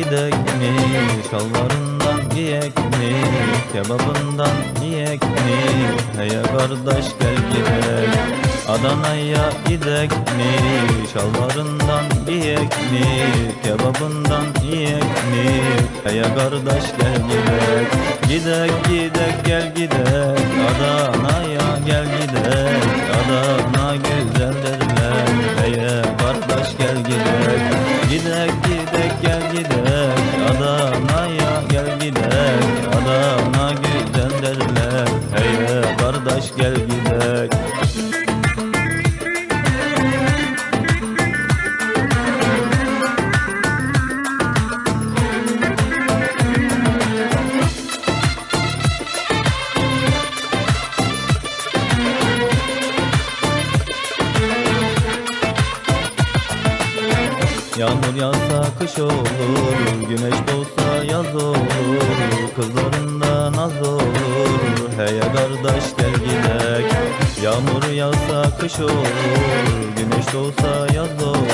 gidek mi? Şalvarından giyek mi? Kebabından yiyek mi? Heye kardeş gel gidek Adana'ya gidek mi? Şalvarından giyek mi? Kebabından yiyek mi? Heye kardeş gel gidek Gidek gidek gel gidek Adana'ya gel gidek Adana güzel derler Heye derler Heye kardeş gel gidek Yağmur yağsa kış olur Güneş doğsa yaz olur Kızlarında naz olur. Hey kardeş gel gidek Yağmur yağsa kış olur Güneş doğsa yaz olur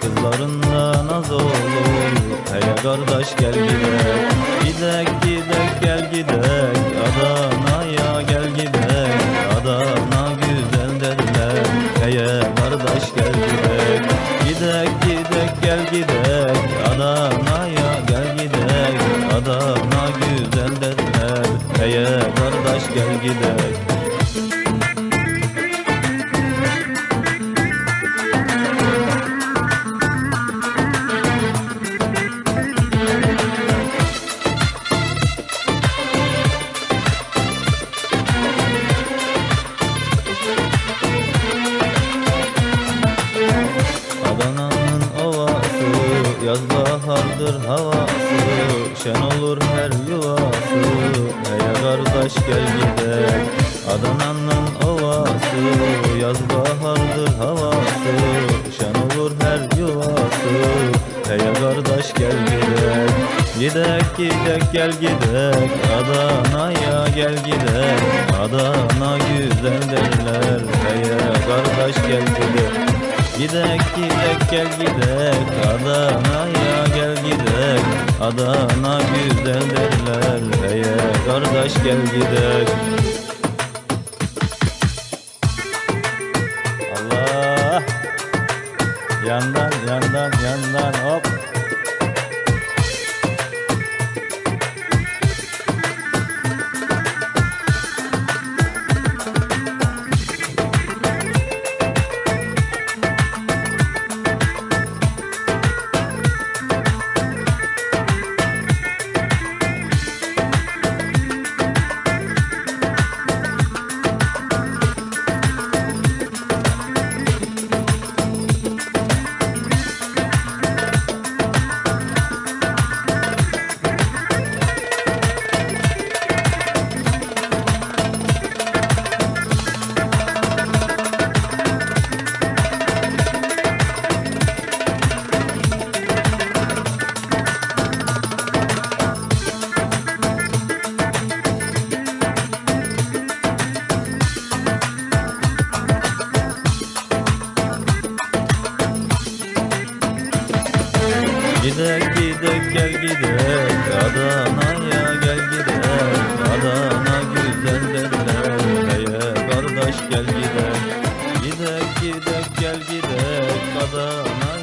Kızlarında naz olur. Hey kardeş gel gidek Gidek gidek gel gidek gel gidek Adana'ya gel gidek Adana güzel derler Heye kardeş gel gidek bahardır havası Şen olur her yuvası Hey kardeş gel gidek Adana'nın ovası Yaz bahardır havası Şen olur her yuvası Hey kardeş gel gidek Gidek gidek gel gidek. Adana'ya gel gidek Adana güzel derler. Hey kardeş gel gidek Gidek gidek gel gidek. Gidek Adana güzel derler Heye kardeş gel gidek Allah! Yandan yandan yandan hop gidek Adana'ya gel gidek Adana güzel derler Heye kardeş gel gidek Gidek gidek gel gidek Adana'ya